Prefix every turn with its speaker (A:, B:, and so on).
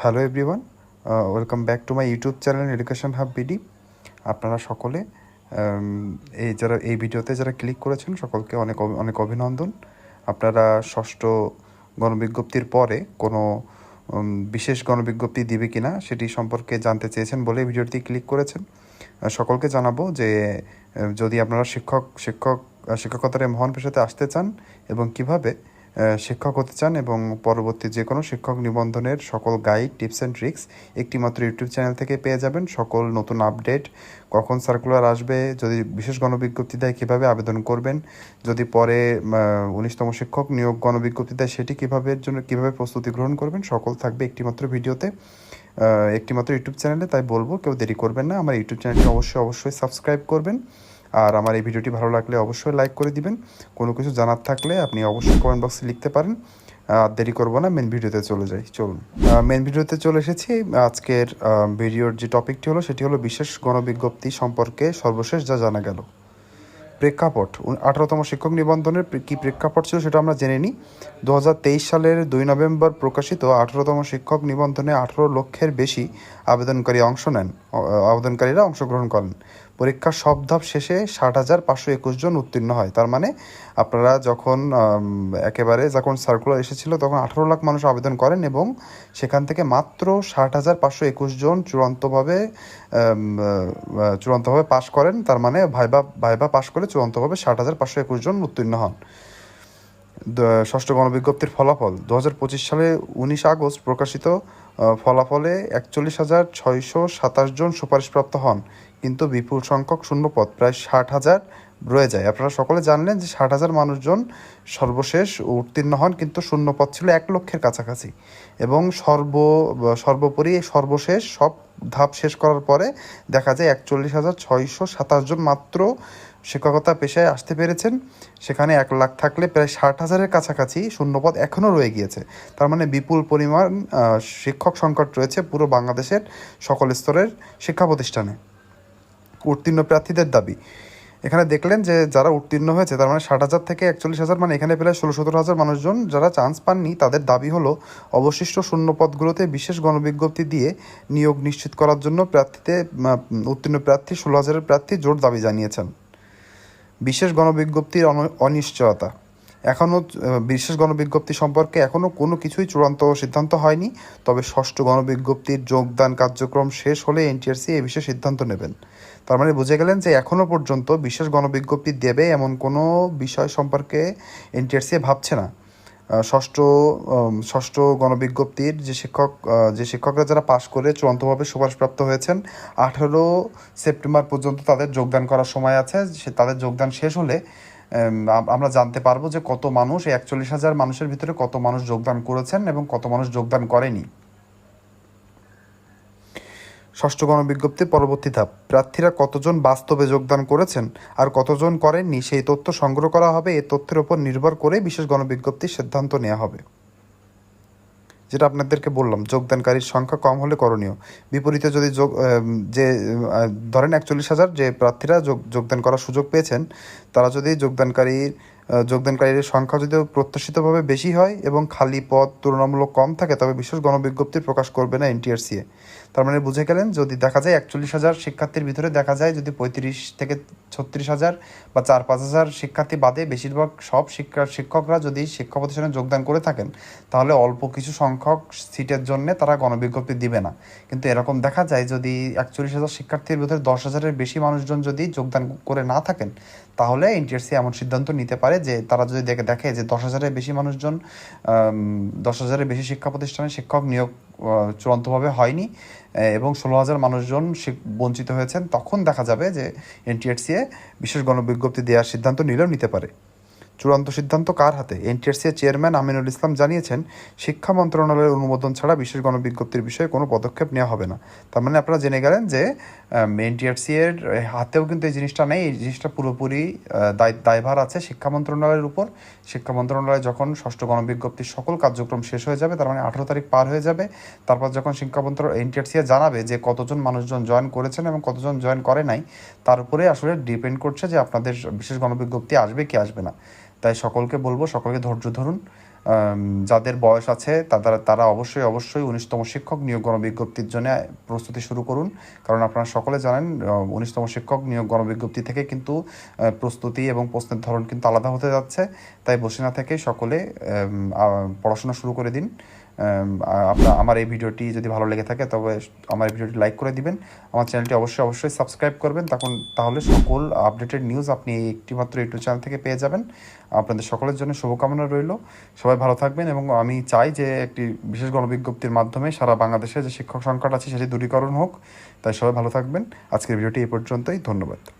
A: Hello everyone welcome back to my YouTube channel Education Hub BD আপনারা সকলে um, এই যারা এই ভিডিওতে যারা ক্লিক করেছেন সকলকে অনেক অনেক অভিনন্দন। আপনারা ষষ্ঠ গণবিজ্ঞপ্তির পরে কোনো বিশেষ গণবিজ্ঞপ্তি দিবে কি না সেটি সম্পর্কে জানতে চেয়েছেন বলে ভিডিওটি ক্লিক করেছেন। সকলকে জানাব যে যদি আপনারা শিক্ষক শিক্ষক শিক্ষকতার মহান পেশাতে আসতে চান এবং কীভাবে শিক্ষক হতে চান এবং পরবর্তী যে কোনো শিক্ষক নিবন্ধনের সকল গাইড টিপস অ্যান্ড ট্রিক্স একটি মাত্র ইউটিউব চ্যানেল থেকে পেয়ে যাবেন। সকল নতুন আপডেট কখন সার্কুলার আসবে যদি বিশেষ গণবিজ্ঞপ্তি দেয় কীভাবে আবেদন করবেন যদি পরে উনিশতম শিক্ষক নিয়োগ গণবিজ্ঞপ্তি দেয় সেটি কীভাবে জন্য কীভাবে প্রস্তুতি গ্রহণ করবেন সকল থাকবে একটি মাত্র ভিডিওতে। আহ, একটি মাত্র ইউটিউব চ্যানেলে তাই বলব কেউ দেরি করবেন না। আমার ইউটিউব চ্যানেলটি অবশ্যই অবশ্যই সাবস্ক্রাইব করবেন। আর আমার এই ভিডিওটি ভালো লাগলে অবশ্যই লাইক করে দিবেন। কোনো কিছু জানার থাকলে আপনি অবশ্যই কমেন্ট বক্সে লিখতে পারেন। আর দেরি করব না মেন ভিডিওতে চলে যাই। চলুন। মেন ভিডিওতে চলে এসেছি। আজকের ভিডিওর যে টপিকটি হলো, সেটি হলো বিশেষ গণবিজ্ঞপ্তি সম্পর্কে সর্বশেষ যা জানা গেল। প্রেক্ষাপট। আঠারোতম শিক্ষক নিবন্ধনের কি প্রেক্ষাপট ছিল সেটা আমরা জেনে নিই দু হাজার তেইশ সালের দুই নভেম্বর প্রকাশিত আঠারোতম শিক্ষক নিবন্ধনে আঠারো লক্ষের বেশি আবেদনকারী অংশ নেন আবেদনকারীরা অংশগ্রহণ করেন। পরীক্ষার সব ধাপ শেষে ষাট হাজার পাঁচশো একুশ জন উত্তীর্ণ হয়। তার মানে আপনারা যখন একেবারে যখন সার্কুলার এসেছিল তখন আঠারো লাখ মানুষ আবেদন করেন এবং সেখান থেকে মাত্র ষাট হাজার পাঁচশো একুশ জন চূড়ান্তভাবে চূড়ান্তভাবে পাশ করেন। তার মানে ভাইবা ভাইবা পাশ করে চূড়ান্তভাবে ষাট হাজার পাঁচশো একুশ জন উত্তীর্ণ হন। ষষ্ঠ গণবিজ্ঞপ্তির ফলাফল দু হাজার পঁচিশ সালে উনিশ আগস্ট প্রকাশিত ফলাফলে একচল্লিশ হাজার ছয়শো সাতাশ জন সুপারিশপ্রাপ্ত হন। কিন্তু বিপুল সংখ্যক শূন্যপদ, প্রায় ষাট হাজার রয়ে যায়। আপনারা সকলে জানলেন যে ষাট হাজার মানুষজন সর্বশেষ উত্তীর্ণ হন, কিন্তু শূন্যপদ ছিল এক লক্ষের কাছাকাছি। এবং সর্ব, সর্বোপরি সর্বশেষ সব ধাপ শেষ করার পরে দেখা যায় একচল্লিশ হাজার ছয়শো সাতাশ জন মাত্র শিক্ষকতা পেশায় আসতে পেরেছেন। সেখানে এক লাখ থাকলে প্রায় ষাট হাজারের কাছাকাছি শূন্যপদ এখনও রয়ে গিয়েছে। তার মানে বিপুল পরিমাণ শিক্ষক সংকট রয়েছে পুরো বাংলাদেশের সকল স্তরের শিক্ষা প্রতিষ্ঠানে। উত্তীর্ণ প্রার্থীদের দাবি। এখানে দেখলেন যে যারা উত্তীর্ণ হয়েছে, তার মানে ষাট হাজার থেকে একচল্লিশ হাজার মানে এখানে প্রায় ষোলো সতেরো হাজার মানুষজন যারা চান্স পাননি, তাদের দাবি হলো অবশিষ্ট শূন্য পদগুলোতে বিশেষ গণবিজ্ঞপ্তি দিয়ে নিয়োগ নিশ্চিত করার জন্য প্রার্থীতে উত্তীর্ণ প্রার্থী, ষোলো হাজারের প্রার্থী জোর দাবি জানিয়েছেন। বিশেষ গণবিজ্ঞপ্তির অনিশ্চয়তা। এখনও বিশেষ গণবিজ্ঞপ্তি সম্পর্কে এখনও কোনো কিছুই চূড়ান্ত সিদ্ধান্ত হয়নি, তবে ষষ্ঠ গণবিজ্ঞপ্তির যোগদান কার্যক্রম শেষ হলে এনটিআরসি এ বিষয়ে সিদ্ধান্ত নেবেন। তার মানে বুঝে গেলেন যে এখনও পর্যন্ত বিশেষ গণবিজ্ঞপ্তি দেবে এমন কোনো বিষয় সম্পর্কে এনটিআরসি ভাবছে না। ষষ্ঠ ষষ্ঠ গণবিজ্ঞপ্তির যে শিক্ষক যে শিক্ষকরা যারা পাশ করে চূড়ান্তভাবে সুপারিশপ্রাপ্ত হয়েছেন, আঠেরো সেপ্টেম্বর পর্যন্ত তাদের যোগদান করার সময় আছে, সে তাদের যোগদান শেষ হলে আমরা জানতে পারব যে কত মানুষ, এই একচল্লিশ হাজার মানুষের ভিতরে কত মানুষ যোগদান করেছেন এবং কত মানুষ যোগদান করেনি। ষষ্ঠ গণবিজ্ঞপ্তির পরবর্তী ধাপ। প্রার্থীরা কতজন বাস্তবে যোগদান করেছেন আর কতজন করেননি, সেই তথ্য সংগ্রহ করা হবে। এ তথ্যের উপর নির্ভর করে বিশেষ গণবিজ্ঞপ্তির সিদ্ধান্ত নেওয়া হবে। যেটা আপনাদেরকে বললাম, যোগদানকারীর সংখ্যা কম হলে করণীয়। বিপরীতে যদি যোগ যে ধরেন একচল্লিশ হাজার যে প্রার্থীরা যোগ, যোগদান করার সুযোগ পেয়েছেন, তারা যদি যোগদানকারীর যোগদানকারীর সংখ্যা যদি প্রত্যাশিতভাবে বেশি হয় এবং খালি পদ তুলনামূলক কম থাকে, তবে বিশেষ গণবিজ্ঞপ্তি প্রকাশ করবে না এনটিআরসিএ। তার মানে বুঝে গেলেন, যদি দেখা যায় একচল্লিশ হাজার শিক্ষার্থীর ভিতরে দেখা যায় যদি পঁয়ত্রিশ থেকে ছত্রিশ হাজার বা চার পাঁচ হাজার শিক্ষার্থী বাদে বেশিরভাগ সব শিক্ষা, শিক্ষকরা যদি শিক্ষা প্রতিষ্ঠানে যোগদান করে থাকেন, তাহলে অল্প কিছু সংখ্যক সিটের জন্য তারা গণবিজ্ঞপ্তি দিবে না। কিন্তু এরকম দেখা যায় যদি একচল্লিশ হাজার শিক্ষার্থীর ভিতরে দশ হাজারের বেশি মানুষজন যদি যোগদান করে না থাকেন, তাহলে এনটিআরসি এমন সিদ্ধান্ত নিতে পারে যে তারা যদি দেখে দেখে যে দশ হাজারের বেশি মানুষজন দশ হাজারের বেশি শিক্ষা প্রতিষ্ঠানে শিক্ষক নিয়োগ চূড়ান্তভাবে হয়নি। এবং ষোলো হাজার মানুষজন বঞ্চিত হয়েছেন। তখন দেখা যাবে যে এনটিআরসিএ বিশেষ গণবিজ্ঞপ্তি দেওয়ার সিদ্ধান্ত নিলেও নিতে পারে। চূড়ান্ত সিদ্ধান্ত কার হাতে? এনটিআরসি এর চেয়ারম্যান আমিনুল ইসলাম জানিয়েছেন, শিক্ষা মন্ত্রণালয়ের অনুমোদন ছাড়া বিশেষ গণবিজ্ঞপ্তির বিষয়ে কোনো পদক্ষেপ নেওয়া হবে না। তার মানে আপনারা জেনে গেলেন যে এনটিআরসি এর হাতেও কিন্তু এই জিনিসটা নেই। এই জিনিসটা পুরোপুরি দায়, দায়ভার আছে শিক্ষা মন্ত্রণালয়ের উপর। শিক্ষা মন্ত্রণালয় যখন ষষ্ঠ গণবিজ্ঞপ্তির সকল কার্যক্রম শেষ হয়ে যাবে, তার মানে আঠারো তারিখ পার হয়ে যাবে, তারপর যখন শিক্ষা মন্ত্রণালয় এনটিআরসি জানাবে যে কতজন মানুষজন জয়েন করেছেন এবং কতজন জয়েন করে নাই, তার উপরে আসলে ডিপেন্ড করছে যে আপনাদের বিশেষ গণবিজ্ঞপ্তি আসবে কি আসবে না। তাই সকলকে বলব, সকলকে ধৈর্য ধরুন। যাদের বয়স আছে তারা তারা অবশ্যই অবশ্যই উনিশতম শিক্ষক নিয়োগ গণবিজ্ঞপ্তির জন্য প্রস্তুতি শুরু করুন। কারণ আপনারা সকলে জানেন উনিশতম শিক্ষক নিয়োগ গণবিজ্ঞপ্তি থেকে কিন্তু প্রস্তুতি এবং প্রশ্নের ধরন কিন্তু আলাদা হতে যাচ্ছে। তাই বসে না থেকে সকলে পড়াশোনা শুরু করে দিন। আপনার, আমার এই ভিডিওটি যদি ভালো লেগে থাকে, তবে আমার এই ভিডিওটি লাইক করে দিবেন। আমার চ্যানেলটি অবশ্যই অবশ্যই সাবস্ক্রাইব করবেন। তখন, তাহলে সকল আপডেটেড নিউজ আপনি একটিমাত্র ইউটিউব চ্যানেল থেকে পেয়ে যাবেন। আপনাদের সকলের জন্য শুভকামনা রইল। সবাই ভালো থাকবেন এবং আমি চাই যে একটি বিশেষ গণবিজ্ঞপ্তির মাধ্যমে সারা বাংলাদেশে যে শিক্ষক সংকট আছে সেটি দূরীকরণ হোক। তাই সবাই ভালো থাকবেন। আজকের ভিডিওটি এই পর্যন্তই। ধন্যবাদ।